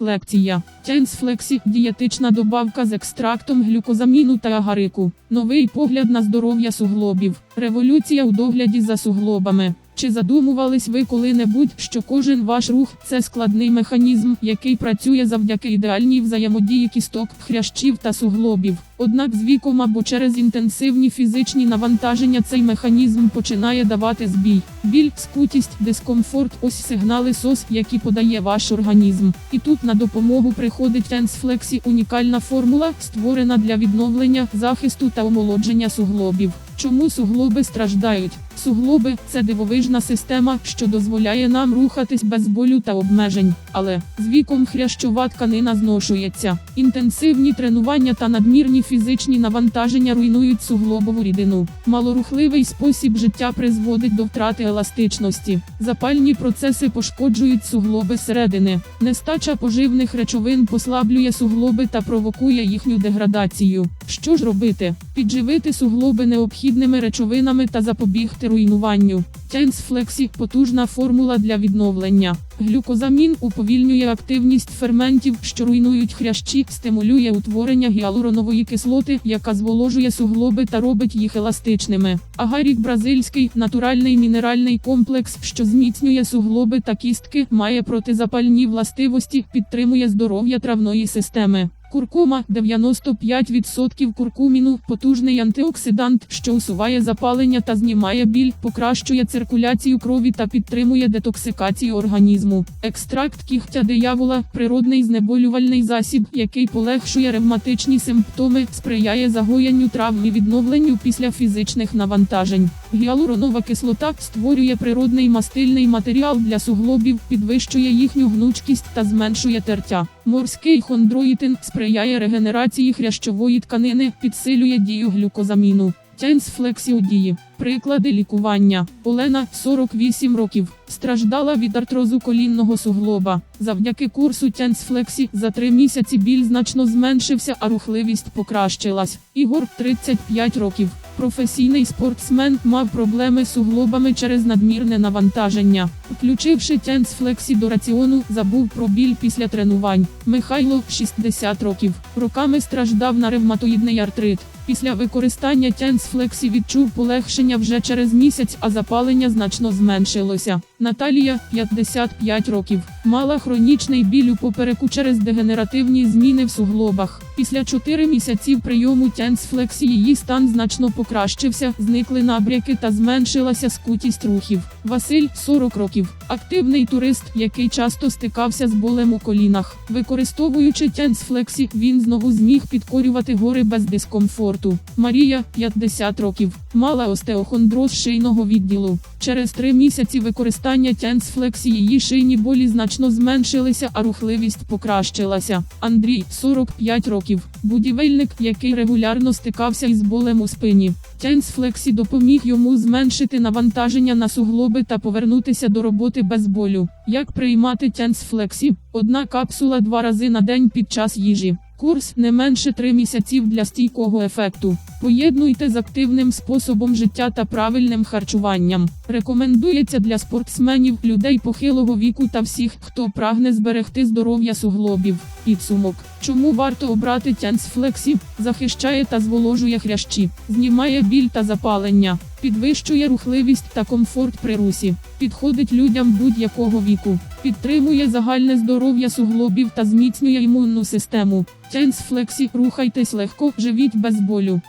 Лекція Тенсфлексі – дієтична добавка з екстрактом глюкозаміну та агарику. Новий погляд на здоров'я суглобів. Революція у догляді за суглобами. Чи задумувались ви коли-небудь, що кожен ваш рух це складний механізм, який працює завдяки ідеальній взаємодії кісток, хрящів та суглобів? Однак з віком або через інтенсивні фізичні навантаження цей механізм починає давати збій. Біль, скутість, дискомфорт ось сигнали СОС, які подає ваш організм. І тут на допомогу приходить Тенсфлексі унікальна формула, створена для відновлення, захисту та омолодження суглобів. Чому суглоби страждають? Суглоби це дивовижна система, що дозволяє нам рухатись без болю та обмежень. Але з віком хрящова тканина зношується. Інтенсивні тренування та надмірні фізичні навантаження руйнують суглобову рідину. Малорухливий спосіб життя призводить до втрати еластичності. Запальні процеси пошкоджують суглоби середини. Нестача поживних речовин послаблює суглоби та провокує їхню деградацію. Що ж робити? Підживити суглоби необхідними речовинами та запобігти руйнуванню. Тенсфлексі – потужна формула для відновлення. Глюкозамін уповільнює активність ферментів, що руйнують хрящі, стимулює утворення гіалуронової кислоти, яка зволожує суглоби та робить їх еластичними. Агарік бразильський натуральний мінеральний комплекс, що зміцнює суглоби та кістки, має протизапальні властивості, підтримує здоров'я травної системи. Куркума 95% куркуміну потужний антиоксидант, що усуває запалення та знімає біль, покращує циркуляцію крові та підтримує детоксикацію організму. Екстракт кігтя диявола природний знеболювальний засіб, який полегшує ревматичні симптоми, сприяє загоєнню травм і відновленню після фізичних навантажень. Гіалуронова кислота створює природний мастильний матеріал для суглобів, підвищує їхню гнучкість та зменшує тертя. Морський хондроїтин сприяє регенерації хрящової тканини, підсилює дію глюкозаміну. Тенсфлексіодії. Приклади лікування. Олена, 48 років, страждала від артрозу колінного суглоба. Завдяки курсу Тенсфлексі за три місяці біль значно зменшився, а рухливість покращилась. Ігор, 35 років. Професійний спортсмен мав проблеми з суглобами через надмірне навантаження. Включивши Тенсфлексі до раціону, забув про біль після тренувань. Михайло, 60 років. Роками страждав на ревматоїдний артрит. Після використання Тенсфлексі відчув полегшення вже через місяць, а запалення значно зменшилося. Наталія, 55 років, мала хронічний біль у попереку через дегенеративні зміни в суглобах. Після 4 місяців прийому Тенсфлексі її стан значно покращився, зникли набряки та зменшилася скутість рухів. Василь, 40 років, активний турист, який часто стикався з болем у колінах. Використовуючи Тенсфлексі, він знову зміг підкорювати гори без дискомфорту. Марія, 50 років, мала остеохондроз шийного відділу. Через три місяці використання Тенсфлексі її шийні болі значно зменшилися, а рухливість покращилася. Андрій, 45 років, будівельник, який регулярно стикався із болем у спині. Тенсфлексі допоміг йому зменшити навантаження на суглоби та повернутися до роботи без болю. Як приймати Тенсфлексі? Одна капсула два рази на день під час їжі. Курс не менше 3 місяців для стійкого ефекту. Поєднуйте з активним способом життя та правильним харчуванням. Рекомендується для спортсменів, людей похилого віку та всіх, хто прагне зберегти здоров'я суглобів. Підсумок. Чому варто обрати Тенсфлексі? Захищає та зволожує хрящі, знімає біль та запалення, підвищує рухливість та комфорт при русі, підходить людям будь-якого віку, підтримує загальне здоров'я суглобів та зміцнює імунну систему. Тенс флексі, рухайтесь легко, живіть без болю.